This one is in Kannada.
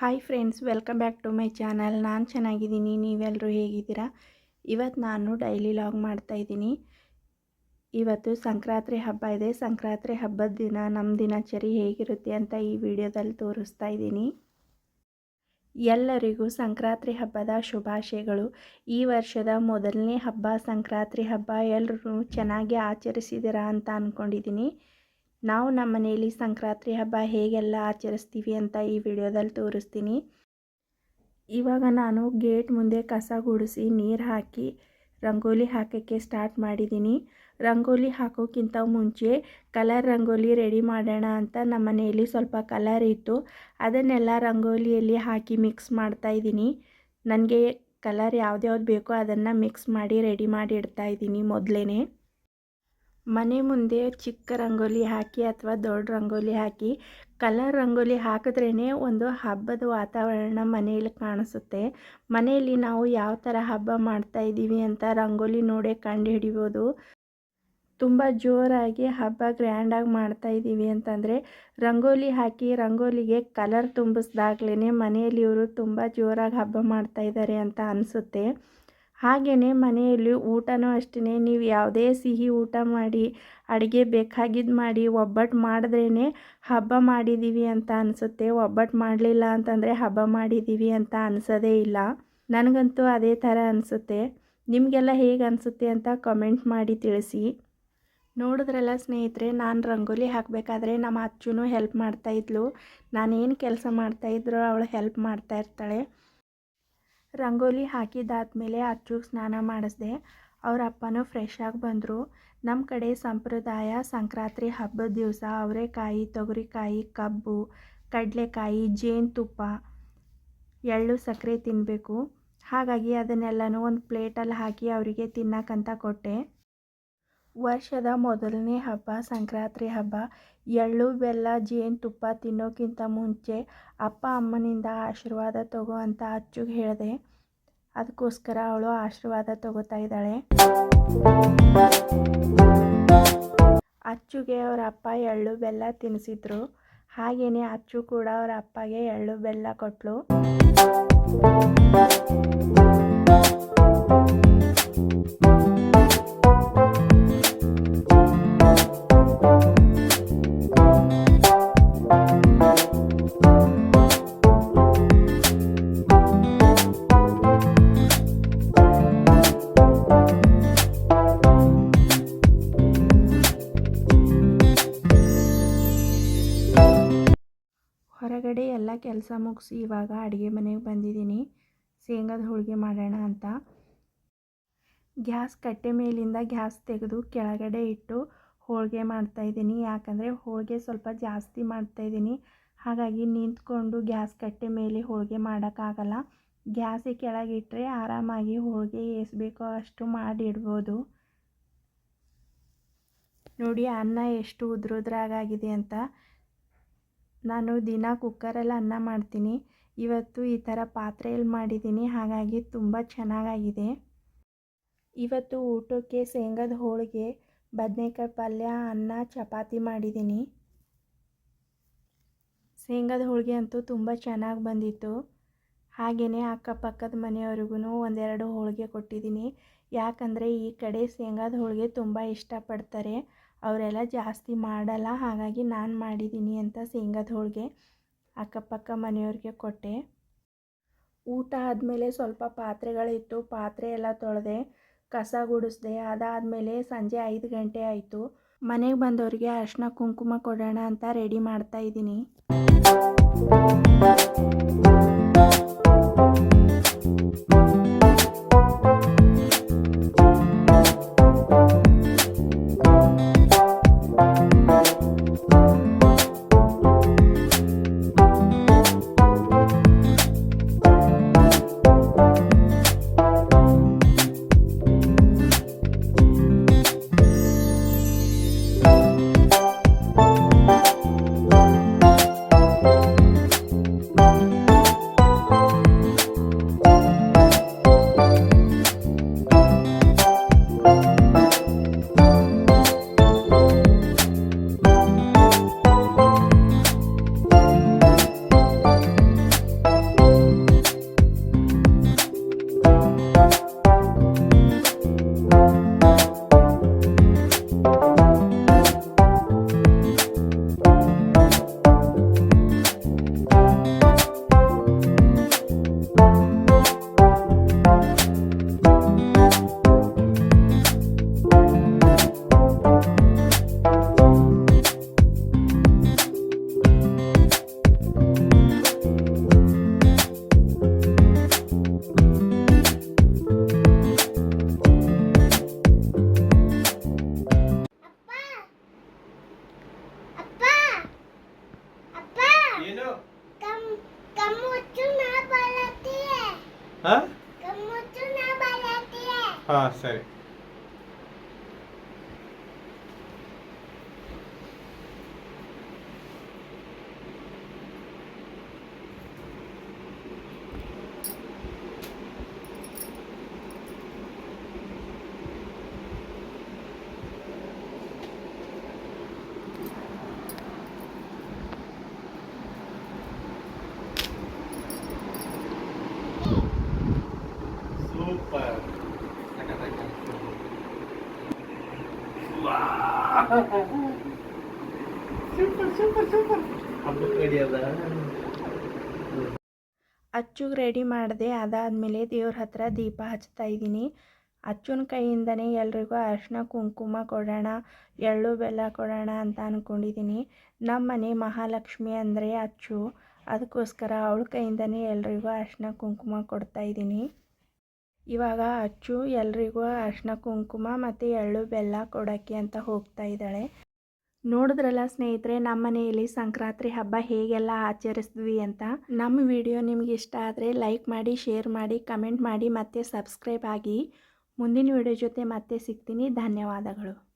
Hi friends welcome back to my channel ನಾನು ಚೆನ್ನಾಗಿದ್ದೀನಿ ನೀವೆಲ್ಲರೂ ಹೇಗಿದ್ದೀರಾ? ಇವತ್ತು ನಾನು ಡೈಲಿ ಲಾಗ್ ಮಾಡ್ತಾಯಿದ್ದೀನಿ ಇವತ್ತು ಸಂಕ್ರಾಂತಿ ಹಬ್ಬ ಇದೆ. ಸಂಕ್ರಾಂತಿ ಹಬ್ಬದ ದಿನ ನಮ್ಮ ದಿನಚರಿ ಹೇಗಿರುತ್ತೆ ಅಂತ ಈ ವಿಡಿಯೋದಲ್ಲಿ ತೋರಿಸ್ತಾ ಇದ್ದೀನಿ. ಎಲ್ಲರಿಗೂ ಸಂಕ್ರಾಂತಿ ಹಬ್ಬದ ಶುಭಾಶಯಗಳು. ಈ ವರ್ಷದ ಮೊದಲನೇ ಹಬ್ಬ ಸಂಕ್ರಾಂತಿ ಹಬ್ಬ. ಎಲ್ಲರೂ ಚೆನ್ನಾಗಿ ಆಚರಿಸಿದ್ದೀರಾ ಅಂತ ಅಂದ್ಕೊಂಡಿದ್ದೀನಿ ನಾವು ನಮ್ಮ ಮನೆಯಲ್ಲಿ ಸಂಕ್ರಾಂತಿ ಹಬ್ಬ ಹೇಗೆಲ್ಲ ಆಚರಿಸ್ತೀವಿ ಅಂತ ಈ ವಿಡಿಯೋದಲ್ಲಿ ತೋರಿಸ್ತೀನಿ. ಇವಾಗ ನಾನು ಗೇಟ್ ಮುಂದೆ ಕಸ ಗುಡಿಸಿ ನೀರು ಹಾಕಿ ರಂಗೋಲಿ ಹಾಕೋಕ್ಕೆ ಸ್ಟಾರ್ಟ್ ಮಾಡಿದ್ದೀನಿ. ರಂಗೋಲಿ ಹಾಕೋಕ್ಕಿಂತ ಮುಂಚೆ ಕಲರ್ ರಂಗೋಲಿ ರೆಡಿ ಮಾಡೋಣ ಅಂತ ನಮ್ಮ ಮನೆಯಲ್ಲಿ ಸ್ವಲ್ಪ ಕಲರ್ ಇತ್ತು. ಅದನ್ನೆಲ್ಲ ರಂಗೋಲಿಯಲ್ಲಿ ಹಾಕಿ ಮಿಕ್ಸ್ ಮಾಡ್ತಾ ಇದ್ದೀನಿ. ನನಗೆ ಕಲರ್ ಯಾವ್ದು ಬೇಕೋ ಅದನ್ನು ಮಿಕ್ಸ್ ಮಾಡಿ ರೆಡಿ ಮಾಡಿ ಇಡ್ತಾ ಇದ್ದೀನಿ ಮೊದಲೇ ಮನೆ ಮುಂದೆ ಚಿಕ್ಕ ರಂಗೋಲಿ ಹಾಕಿ ಅಥವಾ ದೊಡ್ಡ ರಂಗೋಲಿ ಹಾಕಿ ಕಲರ್ ರಂಗೋಲಿ ಹಾಕಿದ್ರೇ ಒಂದು ಹಬ್ಬದ ವಾತಾವರಣ ಮನೆಯಲ್ಲಿ ಕಾಣಿಸುತ್ತೆ. ಮನೆಯಲ್ಲಿ ನಾವು ಯಾವ ಥರ ಹಬ್ಬ ಮಾಡ್ತಾ ಇದ್ದೀವಿ ಅಂತ ರಂಗೋಲಿ ನೋಡೇ ಕಂಡು ಹಿಡಿಬೋದು. ತುಂಬ ಜೋರಾಗಿ ಹಬ್ಬ ಗ್ರ್ಯಾಂಡಾಗಿ ಮಾಡ್ತಾ ಇದ್ದೀವಿ ಅಂತಂದರೆ ರಂಗೋಲಿ ಹಾಕಿ ರಂಗೋಲಿಗೆ ಕಲರ್ ತುಂಬಿಸ್ದಾಗ್ಲೇ ಮನೆಯಲ್ಲಿ ಇವರು ತುಂಬ ಜೋರಾಗಿ ಹಬ್ಬ ಮಾಡ್ತಾ ಇದ್ದಾರೆ ಅಂತ ಅನಿಸುತ್ತೆ. ಹಾಗೆಯೇ ಮನೆಯಲ್ಲಿ ಊಟನೂ ಅಷ್ಟೇ ನೀವು ಯಾವುದೇ ಸಿಹಿ ಊಟ ಮಾಡಿ, ಅಡುಗೆ ಬೇಕಾಗಿದ್ದು ಮಾಡಿ ಒಬ್ಬಟ್ಟು ಮಾಡಿದ್ರೇ ಹಬ್ಬ ಮಾಡಿದ್ದೀವಿ ಅಂತ ಅನಿಸುತ್ತೆ. ಒಬ್ಬಟ್ಟು ಮಾಡಲಿಲ್ಲ ಅಂತಂದರೆ ಹಬ್ಬ ಮಾಡಿದ್ದೀವಿ ಅಂತ ಅನಿಸೋದೇ ಇಲ್ಲ. ನನಗಂತೂ ಅದೇ ಥರ ಅನಿಸುತ್ತೆ. ನಿಮಗೆಲ್ಲ ಹೇಗೆ ಅನಿಸುತ್ತೆ ಅಂತ ಕಮೆಂಟ್ ಮಾಡಿ ತಿಳಿಸಿ. ನೋಡಿದ್ರೆಲ್ಲ ಸ್ನೇಹಿತರೆ, ನಾನು ರಂಗೋಲಿ ಹಾಕಬೇಕಾದ್ರೆ ನಮ್ಮ ಅಚ್ಚುನೂ ಹೆಲ್ಪ್ ಮಾಡ್ತಾಯಿದ್ಲು ನಾನೇನು ಕೆಲಸ ಮಾಡ್ತಾಯಿದ್ರು ಅವಳು ಹೆಲ್ಪ್ ಮಾಡ್ತಾ ಇರ್ತಾಳೆ. ರಂಗೋಲಿ ಹಾಕಿದ್ದಾದಮೇಲೆ ಅಚ್ಚುಗೆ ಸ್ನಾನ ಮಾಡಿಸ್ದೆ. ಅವ್ರ ಅಪ್ಪನೂ ಫ್ರೆಶ್ ಆಗಿ ಬಂದರು. ನಮ್ಮ ಕಡೆ ಸಂಪ್ರದಾಯ ಸಂಕ್ರಾಂತಿ ಹಬ್ಬದ ದಿವಸ ಅವರೆಕಾಯಿ, ತೊಗರಿಕಾಯಿ, ಕಬ್ಬು, ಕಡಲೆಕಾಯಿ, ಜೇನುತುಪ್ಪ, ಎಳ್ಳು ಸಕ್ಕರೆ ತಿನ್ನಬೇಕು ಹಾಗಾಗಿ ಅದನ್ನೆಲ್ಲನೂ ಒಂದು ಪ್ಲೇಟಲ್ಲಿ ಹಾಕಿ ಅವರಿಗೆ ತಿನ್ನಕ್ಕಂತ ಕೊಟ್ಟೆ. ವರ್ಷದ ಮೊದಲನೇ ಹಬ್ಬ, ಸಂಕ್ರಾಂತಿ ಹಬ್ಬ. ಎಳ್ಳು, ಬೆಲ್ಲ ಜೇನುತುಪ್ಪ ತಿನ್ನೋಕ್ಕಿಂತ ಮುಂಚೆ ಅಪ್ಪ ಅಮ್ಮನಿಂದ ಆಶೀರ್ವಾದ ತಗೋ ಅಂತ ಅಚ್ಚುಗೆ ಹೇಳಿದೆ. ಅದಕ್ಕೋಸ್ಕರ ಅವಳು ಆಶೀರ್ವಾದ ತಗೋತಾ ಇದ್ದಾಳೆ. ಅಚ್ಚುಗೆ ಅವರ ಅಪ್ಪ ಎಳ್ಳು, ಬೆಲ್ಲ ತಿನ್ನಿಸಿದ್ರು ಹಾಗೆಯೇ ಅಚ್ಚು ಕೂಡ ಅವರ ಅಪ್ಪಗೆ ಎಳ್ಳು, ಬೆಲ್ಲ ಕೊಟ್ಟಳು ಹೊರಗಡೆ ಎಲ್ಲ ಕೆಲಸ ಮುಗಿಸಿ ಇವಾಗ ಅಡುಗೆ ಮನೆಗೆ ಬಂದಿದ್ದೀನಿ. ಶೇಂಗಾದ ಹೋಳಿಗೆ ಮಾಡೋಣ ಅಂತ. ಗ್ಯಾಸ್ ಕಟ್ಟೆ ಮೇಲಿಂದ ಗ್ಯಾಸ್ ತೆಗೆದು ಕೆಳಗಡೆ ಇಟ್ಟು ಹೋಳಿಗೆ ಮಾಡ್ತಾಯಿದ್ದೀನಿ ಯಾಕಂದರೆ ಹೋಳಿಗೆ ಸ್ವಲ್ಪ ಜಾಸ್ತಿ ಮಾಡ್ತಾಯಿದ್ದೀನಿ ಹಾಗಾಗಿ ನಿಂತ್ಕೊಂಡು ಗ್ಯಾಸ್ ಕಟ್ಟೆ ಮೇಲೆ ಹೋಳಿಗೆ ಮಾಡೋಕ್ಕಾಗಲ್ಲ. ಗ್ಯಾಸಿಗೆ ಕೆಳಗಿಟ್ಟರೆ ಆರಾಮಾಗಿ ಹೋಳಿಗೆ ಎಷ್ಟು ಅಷ್ಟು ಮಾಡಿಡ್ಬೋದು. ನೋಡಿ ಅನ್ನ ಎಷ್ಟು ಉದುರುದ್ರಾಗಾಗಿದೆ ಅಂತ. ನಾನು ದಿನ ಕುಕ್ಕರಲ್ಲಿ ಅನ್ನ ಮಾಡ್ತೀನಿ. ಇವತ್ತು ಈ ಥರ ಪಾತ್ರೆಯಲ್ಲಿ ಮಾಡಿದ್ದೀನಿ ಹಾಗಾಗಿ ತುಂಬ ಚೆನ್ನಾಗಾಗಿದೆ. ಇವತ್ತು ಊಟಕ್ಕೆ ಶೇಂಗದ ಹೋಳಿಗೆ, ಬದನೆಕಾಯಿ ಪಲ್ಯ, ಅನ್ನ, ಚಪಾತಿ ಮಾಡಿದ್ದೀನಿ ಶೇಂಗದ ಹೋಳಿಗೆ ಅಂತೂ ತುಂಬ ಚೆನ್ನಾಗಿ ಬಂದಿತ್ತು. ಹಾಗೆಯೇ ಅಕ್ಕಪಕ್ಕದ ಮನೆಯವ್ರಿಗೂ ಒಂದೆರಡು ಹೋಳಿಗೆ ಕೊಟ್ಟಿದ್ದೀನಿ ಯಾಕಂದರೆ ಈ ಕಡೆ ಶೇಂಗಾದ ಹೋಳಿಗೆ ತುಂಬ ಇಷ್ಟಪಡ್ತಾರೆ. ಅವರೆಲ್ಲ ಜಾಸ್ತಿ ಮಾಡಲ್ಲ, ಹಾಗಾಗಿ ನಾನು ಮಾಡಿದ್ದೀನಿ ಅಂತ ಶೇಂಗದ ಹೋಳಿಗೆ ಅಕ್ಕಪಕ್ಕ ಮನೆಯವ್ರಿಗೆ ಕೊಟ್ಟೆ. ಊಟ ಆದಮೇಲೆ ಸ್ವಲ್ಪ ಪಾತ್ರೆಗಳಿತ್ತು, ಪಾತ್ರೆ ಎಲ್ಲ ತೊಳೆದೆ ಕಸ ಗುಡಿಸ್ದೆ, ಅದಾದಮೇಲೆ ಸಂಜೆ ಐದು ಗಂಟೆ ಆಯಿತು. ಮನೆಗೆ ಬಂದವರಿಗೆ ಅರ್ಶಿನ ಕುಂಕುಮ ಕೊಡೋಣ ಅಂತ ರೆಡಿ ಮಾಡ್ತಾ ಇದ್ದೀನಿ ಹಾ ಸರಿ ಅಚ್ಚುಗೆ ರೆಡಿ ಮಾಡಿದೆ, ಅದಾದಮೇಲೆ ದೇವ್ರ ಹತ್ರ ದೀಪ ಹಚ್ತಾ ಇದ್ದೀನಿ. ಅಚ್ಚುನ ಕೈಯಿಂದನೇ ಎಲ್ರಿಗೂ ಅರಿಶಿನ ಕುಂಕುಮ ಕೊಡೋಣ, ಎಳ್ಳು ಬೆಲ್ಲ ಕೊಡೋಣ ಅಂತ ಅಂದ್ಕೊಂಡಿದ್ದೀನಿ ನಮ್ಮ ಮನೆ ಮಹಾಲಕ್ಷ್ಮಿ ಅಂದರೆ ಅಚ್ಚು. ಅದಕ್ಕೋಸ್ಕರ ಅವಳ ಕೈಯಿಂದನೇ ಎಲ್ರಿಗೂ ಅರಿಶಿನ ಕುಂಕುಮ ಕೊಡ್ತಾ ಇದ್ದೀನಿ. ಇವಾಗ ಅಚ್ಚು ಎಲ್ರಿಗೂ ಅರಿಶಿನ ಕುಂಕುಮ ಮತ್ತು ಎಳ್ಳು ಬೆಲ್ಲ ಕೊಡೋಕ್ಕೆ ಅಂತ ಹೋಗ್ತಾ ಇದ್ದಾಳೆ. ನೋಡಿದ್ರಲ್ಲ ಸ್ನೇಹಿತರೆ, ನಮ್ಮ ಮನೆಯಲ್ಲಿ ಸಂಕ್ರಾಂತಿ ಹಬ್ಬ ಹೇಗೆಲ್ಲ ಆಚರಿಸಿದ್ವಿ ಅಂತ. ನಮ್ಮ ವಿಡಿಯೋ ನಿಮ್ಗೆ ಇಷ್ಟ ಆದರೆ ಲೈಕ್ ಮಾಡಿ, ಶೇರ್ ಮಾಡಿ, ಕಮೆಂಟ್ ಮಾಡಿ ಮತ್ತು ಸಬ್ಸ್ಕ್ರೈಬ್ ಆಗಿ. ಮುಂದಿನ ವಿಡಿಯೋ ಜೊತೆ ಮತ್ತೆ ಸಿಗ್ತೀನಿ. ಧನ್ಯವಾದಗಳು.